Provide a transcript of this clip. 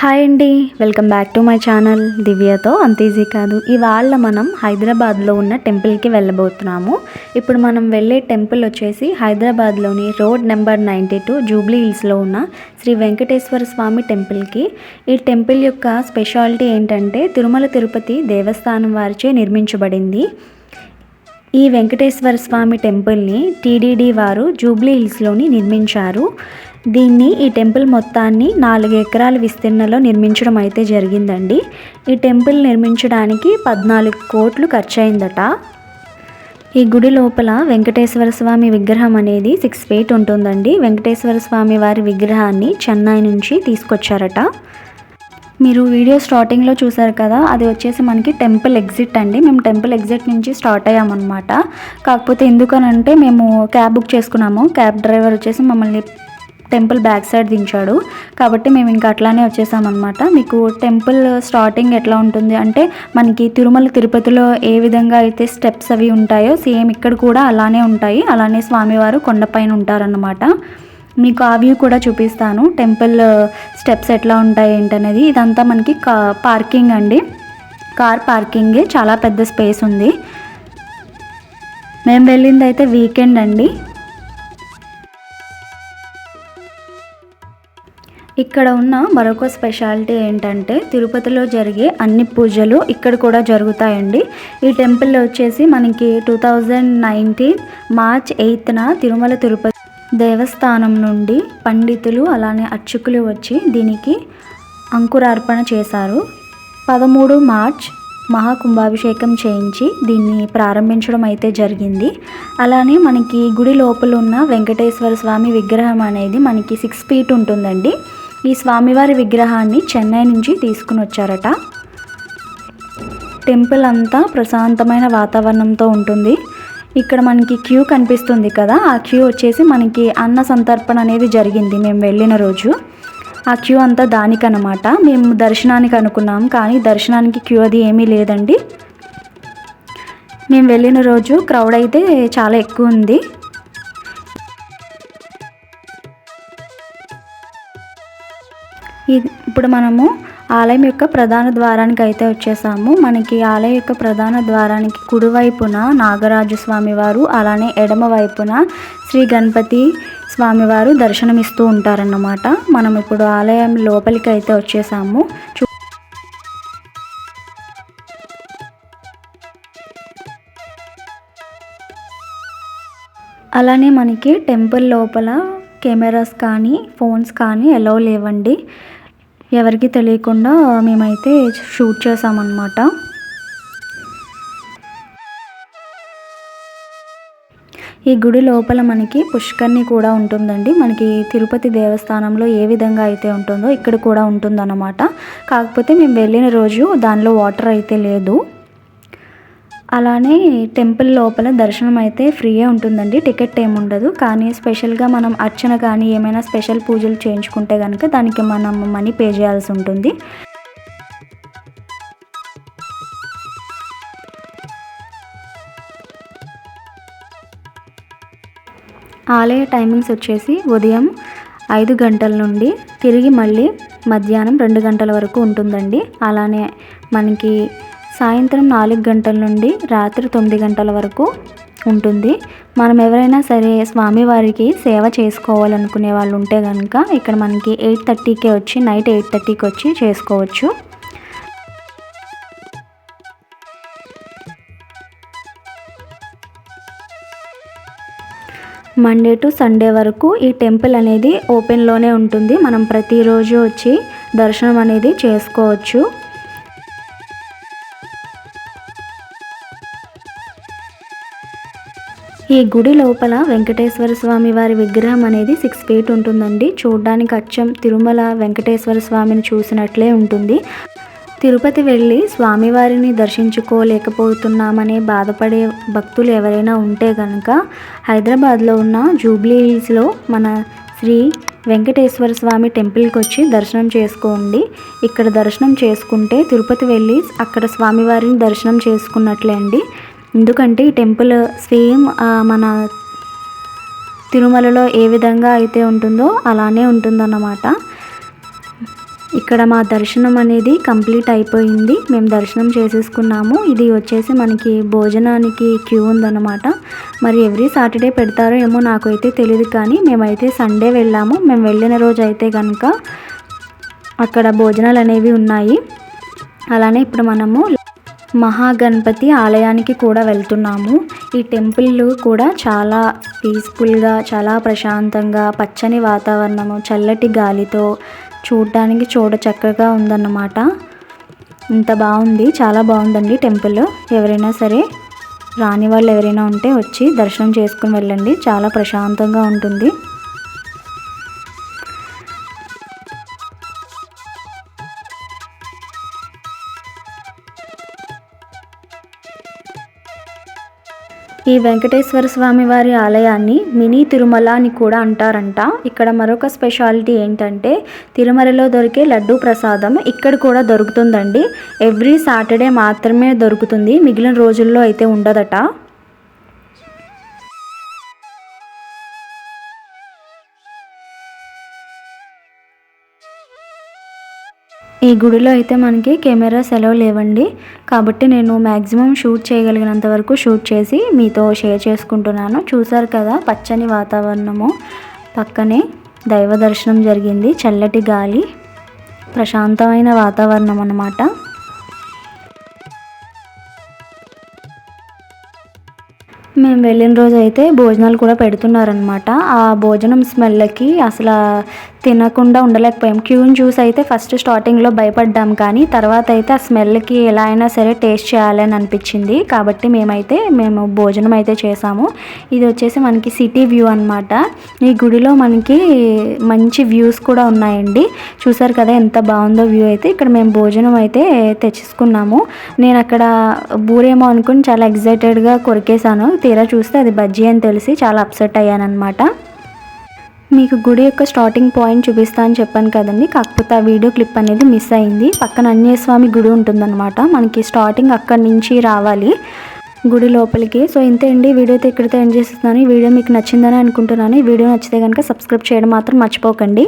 Hi అండి. Welcome back to my channel. దివ్యతో అంత easy కాదు. ఇవాళ మనం హైదరాబాద్లో ఉన్న టెంపుల్కి వెళ్ళబోతున్నాము. ఇప్పుడు మనం వెళ్ళే టెంపుల్ వచ్చేసి హైదరాబాద్లోని road number ninety two Jubilee హిల్స్లో ఉన్న శ్రీ వెంకటేశ్వర స్వామి టెంపుల్కి. ఈ టెంపుల్ యొక్క స్పెషాలిటీ ఏంటంటే తిరుమల తిరుపతి దేవస్థానం వారిచే నిర్మించబడింది. ఈ వెంకటేశ్వర స్వామి టెంపుల్ని టీడీడీ వారు జూబ్లీ హిల్స్లోని నిర్మించారు. దీన్ని ఈ టెంపుల్ మొత్తాన్ని నాలుగు ఎకరాల విస్తీర్ణంలో నిర్మించడం అయితే జరిగిందండి. ఈ టెంపుల్ నిర్మించడానికి పద్నాలుగు కోట్లు ఖర్చయిందట. ఈ గుడి లోపల వెంకటేశ్వర స్వామి విగ్రహం అనేది సిక్స్ ఫీట్ ఉంటుందండి. వెంకటేశ్వర స్వామి వారి విగ్రహాన్ని చెన్నై నుంచి తీసుకొచ్చారట. మీరు వీడియో స్టార్టింగ్లో చూసారు కదా అది వచ్చేసి మనకి టెంపుల్ ఎగ్జిట్ అండి. మేము టెంపుల్ ఎగ్జిట్ నుంచి స్టార్ట్ అయ్యామన్నమాట. కాకపోతే ఎందుకనంటే మేము క్యాబ్ బుక్ చేసుకున్నాము. క్యాబ్ డ్రైవర్ వచ్చేసి మమ్మల్ని టెంపుల్ బ్యాక్ సైడ్ దించాడు. కాబట్టి మేము ఇంకా అట్లానే వచ్చేసామన్నమాట. మీకు టెంపుల్ స్టార్టింగ్ ఎట్లా ఉంటుంది అంటే మనకి తిరుమల తిరుపతిలో ఏ విధంగా అయితే స్టెప్స్ అవి ఉంటాయో సేమ్ ఇక్కడ కూడా అలానే ఉంటాయి. అలానే స్వామివారు కొండపైన ఉంటారన్నమాట. మీకు ఆ వ్యూ కూడా చూపిస్తాను. టెంపుల్ స్టెప్స్ ఎట్లా ఉంటాయి ఏంటనేది. ఇదంతా మనకి కా పార్కింగ్ అండి. Car parking. చాలా పెద్ద స్పేస్ ఉంది. మేము వెళ్ళింది అయితే వీకెండ్ అండి. ఇక్కడ ఉన్న మరొక స్పెషాలిటీ ఏంటంటే తిరుపతిలో జరిగే అన్ని పూజలు ఇక్కడ కూడా జరుగుతాయండి. ఈ టెంపుల్ వచ్చేసి మనకి టూ థౌజండ్ నైన్టీన్ మార్చ్ ఎయిత్న తిరుమల తిరుపతి దేవస్థానం నుండి పండితులు అలానే అర్చకులు వచ్చి దీనికి అంకురార్పణ చేశారు. పదమూడు మార్చ్ మహాకుంభాభిషేకం చేయించి దీన్ని ప్రారంభించడం అయితే జరిగింది. అలానే మనకి గుడి లోపల ఉన్న వెంకటేశ్వర స్వామి విగ్రహం అనేది మనకి సిక్స్ ఫీట్ ఉంటుందండి. ఈ స్వామివారి విగ్రహాన్ని చెన్నై నుంచి తీసుకుని వచ్చారట. టెంపుల్ అంతా ప్రశాంతమైన వాతావరణంతో ఉంటుంది. ఇక్కడ మనకి క్యూ కనిపిస్తుంది కదా ఆ క్యూ వచ్చేసి మనకి అన్న సంతర్పణ అనేది జరిగింది మేము వెళ్ళిన రోజు. ఆ క్యూ అంతా దానికనమాట మేము దర్శనానికి అనుకున్నాం కానీ దర్శనానికి క్యూ అది ఏమీ లేదండి. మేము వెళ్ళిన రోజు క్రౌడ్ అయితే చాలా ఎక్కువ ఉంది. ఇప్పుడు మనము ఆలయం యొక్క ప్రధాన ద్వారానికి అయితే వచ్చేసాము. మనకి ఆలయం యొక్క ప్రధాన ద్వారానికి కుడివైపున నాగరాజు స్వామివారు అలానే ఎడమ వైపున శ్రీ గణపతి స్వామివారు దర్శనమిస్తూ ఉంటారన్నమాట. మనం ఇప్పుడు ఆలయం లోపలికి అయితే వచ్చేసాము. చూ అలానే మనకి టెంపుల్ లోపల కెమెరాస్ కానీ ఫోన్స్ కానీ ఎలో లేవండి. ఎవరికి తెలియకుండా మేమైతే షూట్ చేసామన్నమాట ఈ గుడి లోపల మనకి పుష్కర్ణి కూడా ఉంటుందండి. మనకి తిరుపతి దేవస్థానంలో ఏ విధంగా అయితే ఉంటుందో ఇక్కడ కూడా ఉంటుందన్నమాట. కాకపోతే మేము వెళ్ళిన రోజు దానిలో వాటర్ అయితే లేదు. అలానే టెంపుల్ లోపల దర్శనం అయితే ఫ్రీయే ఉంటుందండి. టికెట్ ఏముండదు కానీ స్పెషల్గా మనం అర్చన కానీ ఏమైనా స్పెషల్ పూజలు చేయించుకుంటే కనుక దానికి మనం మనీ పే చేయాల్సి ఉంటుంది. ఆలయ టైమింగ్స్ వచ్చేసి ఉదయం ఐదు గంటల నుండి తిరిగి మళ్ళీ మధ్యాహ్నం రెండు గంటల వరకు ఉంటుందండి. అలానే మనకి సాయంత్రం నాలుగు గంటల నుండి రాత్రి తొమ్మిది గంటల వరకు ఉంటుంది. మనం ఎవరైనా సరే స్వామివారికి సేవ చేసుకోవాలనుకునే వాళ్ళు ఉంటే కనుక ఇక్కడ మనకి ఎయిట్ థర్టీకే వచ్చి నైట్ ఎయిట్ థర్టీకి వచ్చి చేసుకోవచ్చు. మండే టు సండే వరకు ఈ టెంపుల్ అనేది ఓపెన్లోనే ఉంటుంది. మనం ప్రతిరోజు వచ్చి దర్శనం అనేది చేసుకోవచ్చు. ఈ గుడి లోపల వెంకటేశ్వర స్వామి వారి విగ్రహం అనేది సిక్స్ ఫీట్ ఉంటుందండి. చూడడానికి అచ్చం తిరుమల వెంకటేశ్వర స్వామిని చూసినట్లే ఉంటుంది. తిరుపతి వెళ్ళి స్వామివారిని దర్శించుకోలేకపోతున్నామనే బాధపడే భక్తులు ఎవరైనా ఉంటే కనుక హైదరాబాద్లో ఉన్న జూబ్లీ హిల్స్లో మన శ్రీ వెంకటేశ్వర స్వామి టెంపుల్కి వచ్చి దర్శనం చేసుకోండి. ఇక్కడ దర్శనం చేసుకుంటే తిరుపతి వెళ్ళి అక్కడ స్వామివారిని దర్శనం చేసుకున్నట్లే అండి. ఎందుకంటే ఈ టెంపుల్ సేమ్ మన తిరుమలలో ఏ విధంగా అయితే ఉంటుందో అలానే ఉంటుందన్నమాట. ఇక్కడ మా దర్శనం అనేది కంప్లీట్ అయిపోయింది. మేము దర్శనం చేసేసుకున్నాము. ఇది వచ్చేసి మనకి భోజనానికి క్యూ ఉందన్నమాట. మరి ఎవ్రీ సాటర్డే పెడతారో ఏమో నాకైతే తెలియదు కానీ మేమైతే సండే వెళ్ళాము. మేము వెళ్ళిన రోజు అయితే కనుక అక్కడ భోజనాలు అనేవి ఉన్నాయి. అలానే ఇప్పుడు మనము మహాగణపతి ఆలయానికి కూడా వెళ్తున్నాము. ఈ టెంపుల్ కూడా చాలా పీస్ఫుల్గా చాలా ప్రశాంతంగా పచ్చని వాతావరణము చల్లటి గాలితో చూడడానికి చూడ చక్కగా ఉందన్నమాట. ఇంత బాగుంది చాలా బాగుందండి టెంపుల్. ఎవరైనా సరే రాని వాళ్ళు ఎవరైనా ఉంటే వచ్చి దర్శనం చేసుకుని వెళ్ళండి. చాలా ప్రశాంతంగా ఉంటుంది. ఈ వెంకటేశ్వర స్వామి వారి ఆలయాన్ని మినీ తిరుమల అని కూడా అంటారంట. ఇక్కడ మరొక స్పెషాలిటీ ఏంటంటే తిరుమలలో దొరికే లడ్డు ప్రసాదం ఇక్కడ కూడా దొరుకుతుందండి. ఎవ్రీ సాటర్డే మాత్రమే దొరుకుతుంది. మిగిలిన రోజుల్లో అయితే ఉండదట. ఈ గుడిలో అయితే మనకి కెమెరా సెలవు లేవండి. కాబట్టి నేను మ్యాక్సిమం షూట్ చేయగలిగినంత వరకు షూట్ చేసి మీతో షేర్ చేసుకుంటున్నాను. చూసారు కదా పచ్చని వాతావరణము. పక్కనే దైవ దర్శనం జరిగింది. చల్లటి గాలి ప్రశాంతమైన వాతావరణం అన్నమాట. మేము వెళ్ళిన రోజు అయితే భోజనాలు కూడా పెడుతున్నారనమాట ఆ భోజనం స్మెల్కి అసలు తినకుండా ఉండలేకపోయాం. క్యూని చూసి అయితే ఫస్ట్ స్టార్టింగ్లో భయపడ్డాం కానీ తర్వాత అయితే ఆ స్మెల్కి ఎలా అయినా సరే టేస్ట్ చేయాలని అనిపించింది. కాబట్టి మేమైతే మేము భోజనం అయితే చేసాము. ఇది వచ్చేసి మనకి సిటీ వ్యూ అనమాట ఈ గుడిలో మనకి మంచి వ్యూస్ కూడా ఉన్నాయండి. చూసారు కదా ఎంత బాగుందో వ్యూ అయితే. ఇక్కడ మేము భోజనం అయితే తెచ్చుకున్నాము నేను అక్కడ బూరేమో అనుకుని చాలా ఎగ్జైటెడ్గా కొరికేసాను తీరా చూస్తే అది బజ్జీ అని తెలిసి చాలా అప్సెట్ అయ్యానమాట మీకు గుడి యొక్క స్టార్టింగ్ పాయింట్ చూపిస్తా అని చెప్పాను కదండి. కాకపోతే ఆ వీడియో క్లిప్ అనేది మిస్ అయింది. పక్కన అన్యస్వామి గుడి ఉంటుందన్నమాట. మనకి స్టార్టింగ్ అక్కడి నుంచి రావాలి. గుడి లోపలికి. సో ఇంతే అండి. వీడియో అయితే ఇక్కడితో ఎండ్ చేస్తున్నాను. ఈ వీడియో మీకు నచ్చిందని అనుకుంటున్నాను. ఈ వీడియో నచ్చితే కనుక సబ్స్క్రైబ్ చేయడం మాత్రం మర్చిపోకండి.